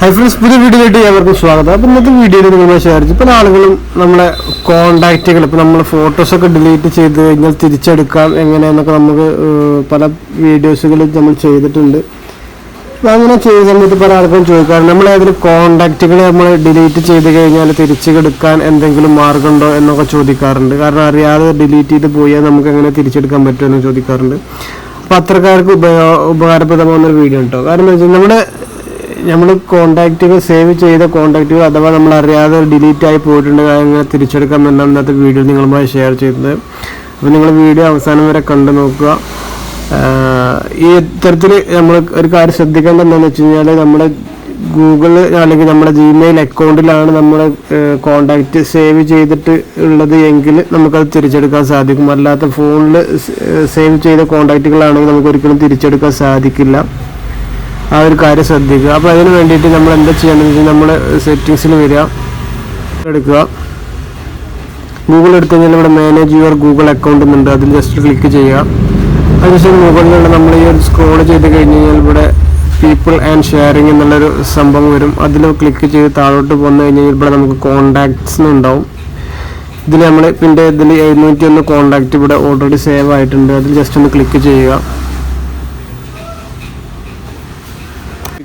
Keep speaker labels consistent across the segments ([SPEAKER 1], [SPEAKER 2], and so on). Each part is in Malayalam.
[SPEAKER 1] ഹൈ ഫ്രണ്ട്സ് പുതിയ വീഡിയോയിലേക്ക് ഏവർക്കും സ്വാഗതം. അപ്പം ഇന്നത്തെ വീഡിയോയിൽ നിങ്ങൾ ഷെയർ ഇപ്പം ആളുകളും നമ്മളെ കോണ്ടാക്റ്റുകൾ ഇപ്പം നമ്മൾ ഫോട്ടോസൊക്കെ ഡിലീറ്റ് ചെയ്ത് കഴിഞ്ഞാൽ തിരിച്ചെടുക്കാം എങ്ങനെയെന്നൊക്കെ നമുക്ക് പല വീഡിയോസുകൾ നമ്മൾ ചെയ്തിട്ടുണ്ട്. അപ്പം അങ്ങനെ ചെയ്ത സമയത്ത് പല ആൾക്കും ചോദിക്കാറുണ്ട് നമ്മൾ ഏതെങ്കിലും കോണ്ടാക്റ്റുകൾ നമ്മൾ ഡിലീറ്റ് ചെയ്ത് കഴിഞ്ഞാൽ തിരിച്ചെടുക്കാൻ എന്തെങ്കിലും മാർഗമുണ്ടോ? എന്നൊക്കെ ചോദിക്കാറുണ്ട്. കാരണം അറിയാതെ ഡിലീറ്റ് ചെയ്ത് പോയാൽ നമുക്ക് എങ്ങനെ തിരിച്ചെടുക്കാൻ പറ്റുമെന്ന് ചോദിക്കാറുണ്ട്. അപ്പോൾ അത്രക്കാർക്ക് ഉപയോ ഉപകാരപ്രദമാകുന്ന ഒരു വീഡിയോ ഉണ്ടോ കാരണം എന്താ വെച്ചാൽ നമ്മുടെ നമ്മൾ കോണ്ടാക്റ്റുകൾ സേവ് ചെയ്ത കോണ്ടാക്റ്റുകൾ അഥവാ നമ്മൾ അറിയാതെ ഡിലീറ്റ് ആയി പോയിട്ടുണ്ട് അങ്ങനെ തിരിച്ചെടുക്കാം എന്നാണ് ഇന്നത്തെ വീഡിയോ നിങ്ങളുമായി ഷെയർ ചെയ്യുന്നത് അപ്പോൾ നിങ്ങൾ വീഡിയോ അവസാനം വരെ കണ്ടു നോക്കുക. ഈ ഇത്തരത്തിൽ നമ്മൾ ഒരു കാര്യം ശ്രദ്ധിക്കേണ്ടത് എന്താണെന്ന് വെച്ച് കഴിഞ്ഞാൽ നമ്മുടെ ഗൂഗിൾ അല്ലെങ്കിൽ നമ്മുടെ ജിമെയിൽ അക്കൗണ്ടിലാണ് നമ്മൾ കോണ്ടാക്റ്റ് സേവ് ചെയ്തിട്ട് ഉള്ളത് എങ്കിൽ നമുക്കത് തിരിച്ചെടുക്കാൻ സാധിക്കും. അല്ലാത്ത ഫോണിൽ സേവ് ചെയ്ത കോണ്ടാക്റ്റുകളാണെങ്കിൽ നമുക്ക് ഒരിക്കലും തിരിച്ചെടുക്കാൻ സാധിക്കില്ല. ആ ഒരു കാര്യം ശ്രദ്ധിക്കുക. അപ്പോൾ അതിന് വേണ്ടിയിട്ട് നമ്മൾ എന്താ ചെയ്യേണ്ടതെന്ന് വെച്ചാൽ നമ്മൾ സെറ്റിങ്സിൽ വരിക. എടുക്കുക. ഗൂഗിൾ എടുത്തു കഴിഞ്ഞാൽ ഇവിടെ മാനേജ് യുവർ ഗൂഗിൾ അക്കൗണ്ട് എന്നുണ്ട്. അതിൽ ജസ്റ്റ് ക്ലിക്ക് ചെയ്യുക. അതിനുശേഷം മുകളിലുള്ള നമ്മൾ ഈ ഒരു സ്ക്രോൾ ചെയ്ത് കഴിഞ്ഞ് കഴിഞ്ഞാൽ ഇവിടെ പീപ്പിൾ ആൻഡ് ഷെയറിംഗ് എന്നുള്ളൊരു സംഭവം വരും. അതിൽ ക്ലിക്ക് ചെയ്ത് താഴോട്ട് പോന്നു കഴിഞ്ഞാൽ ഇവിടെ നമുക്ക് കോണ്ടാക്ട്സ് ഉണ്ടാവും. ഇതിൽ നമ്മൾ പിന്നെ ഇതിൽ എഴുന്നൂറ്റി ഒന്ന് കോണ്ടാക്ട് ഇവിടെ ഓൾറെഡി സേവ് ആയിട്ടുണ്ട്. അതിൽ ജസ്റ്റ് ഒന്ന് ക്ലിക്ക് ചെയ്യുക.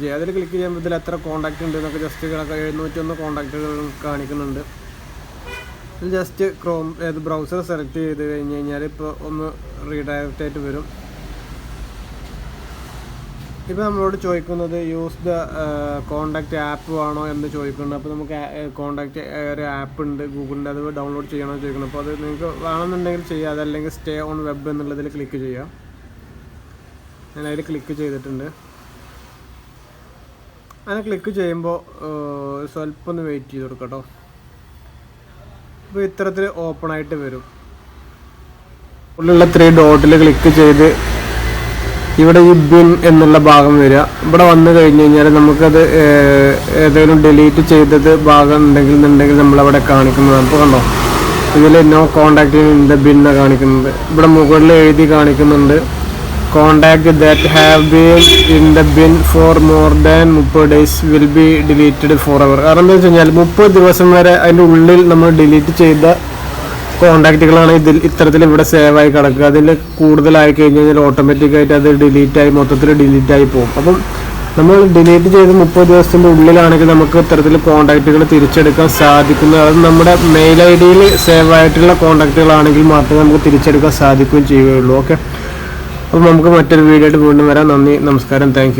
[SPEAKER 1] ചെയ്യുക അതിൽ ക്ലിക്ക് ചെയ്യുമ്പോൾ ഇതിൽ എത്ര കോൺടാക്റ്റ് ഉണ്ട് എന്നൊക്കെ ജസ്റ്റ് കണക്ക്. എഴുന്നൂറ്റി ഒന്ന് കോണ്ടാക്റ്റുകൾ കാണിക്കുന്നുണ്ട്. ജസ്റ്റ് ക്രോം ഏത് ബ്രൗസർ സെലക്ട് ചെയ്ത് കഴിഞ്ഞ് കഴിഞ്ഞാൽ ഇപ്പോൾ ഒന്ന് റീഡയറക്റ്റ് ആയിട്ട് വരും. ഇപ്പോൾ നമ്മളോട് ചോദിക്കുന്നത് യൂസ് ദ കോണ്ടാക്ട് ആപ്പ് ആണോ എന്ന് ചോദിക്കുന്നുണ്ട്. അപ്പോൾ നമുക്ക് കോണ്ടാക്ട് ഒരു ആപ്പ് ഉണ്ട് ഗൂഗിളിന്റെ അത് ഡൗൺലോഡ് ചെയ്യണമെന്ന് ചോദിക്കുന്നു അപ്പോൾ അത് നിങ്ങൾക്ക് വേണമെന്നുണ്ടെങ്കിൽ ചെയ്യുക അതല്ലെങ്കിൽ സ്റ്റേ ഓൺ വെബ് എന്നുള്ളതിൽ ക്ലിക്ക് ചെയ്യുക ഞാൻ അതിൽ ക്ലിക്ക് ചെയ്തിട്ടുണ്ട്. അങ്ങനെ ക്ലിക്ക് ചെയ്യുമ്പോൾ സ്വല്പം ഒന്ന് വെയിറ്റ് ചെയ്ത് കൊടുക്കാം കേട്ടോ അപ്പോൾ ഇത്തരത്തിൽ ഓപ്പൺ ആയിട്ട് വരും. ഉള്ളിലുള്ള ത്രീ ഡോട്ടിൽ ക്ലിക്ക് ചെയ്ത് ഇവിടെ ഈ ബിൻ എന്നുള്ള ഭാഗം വരിക. ഇവിടെ വന്നു കഴിഞ്ഞ് കഴിഞ്ഞാൽ നമുക്കത് ഏതെങ്കിലും ഡിലീറ്റ് ചെയ്തത് ഭാഗം ഉണ്ടെങ്കിൽ എന്നുണ്ടെങ്കിൽ നമ്മളവിടെ കാണിക്കുന്നതാണ് അപ്പോൾ കണ്ടോ? ഇതിൽ നോ കോണ്ടാക്ട് ഇൻ ബിൻ കാണിക്കുന്നത്. ഇവിടെ മുകളിൽ എഴുതി കാണിക്കുന്നുണ്ട്. Contact that have been in the bin for more than മുപ്പത് days will be deleted forever കാരണം എന്താ വെച്ച് കഴിഞ്ഞാൽ മുപ്പത് ദിവസം വരെ അതിന്റെ ഉള്ളിൽ നമ്മൾ ഡിലീറ്റ് ചെയ്ത കോണ്ടാക്റ്റുകളാണ് ഇതിൽ ഇത്തരത്തിൽ ഇവിടെ സേവ് ആയി കിടക്കുക. അതിൽ കൂടുതലായി കഴിഞ്ഞ് കഴിഞ്ഞാൽ ഓട്ടോമാറ്റിക്കായിട്ട് അത് ഡിലീറ്റ് ആയി മൊത്തത്തിൽ ഡിലീറ്റ് ആയി പോകും. അപ്പം നമ്മൾ ഡിലീറ്റ് ചെയ്ത് മുപ്പത് ദിവസത്തിന്റെ ഉള്ളിലാണെങ്കിൽ നമുക്ക് ഇത്തരത്തിൽ കോണ്ടാക്റ്റുകൾ തിരിച്ചെടുക്കാൻ സാധിക്കുന്നു. അത് നമ്മുടെ മെയിൽ ഐ ഡിയിൽ സേവ് ആയിട്ടുള്ള കോണ്ടാക്റ്റുകളാണെങ്കിൽ മാത്രമേ നമുക്ക് തിരിച്ചെടുക്കാൻ സാധിക്കുകയും ചെയ്യുകയുള്ളൂ. ഓക്കെ? അപ്പം നമുക്ക് മറ്റൊരു വീഡിയോ ആയിട്ട് വീണ്ടും വരാം. നന്ദി നമസ്കാരം. താങ്ക്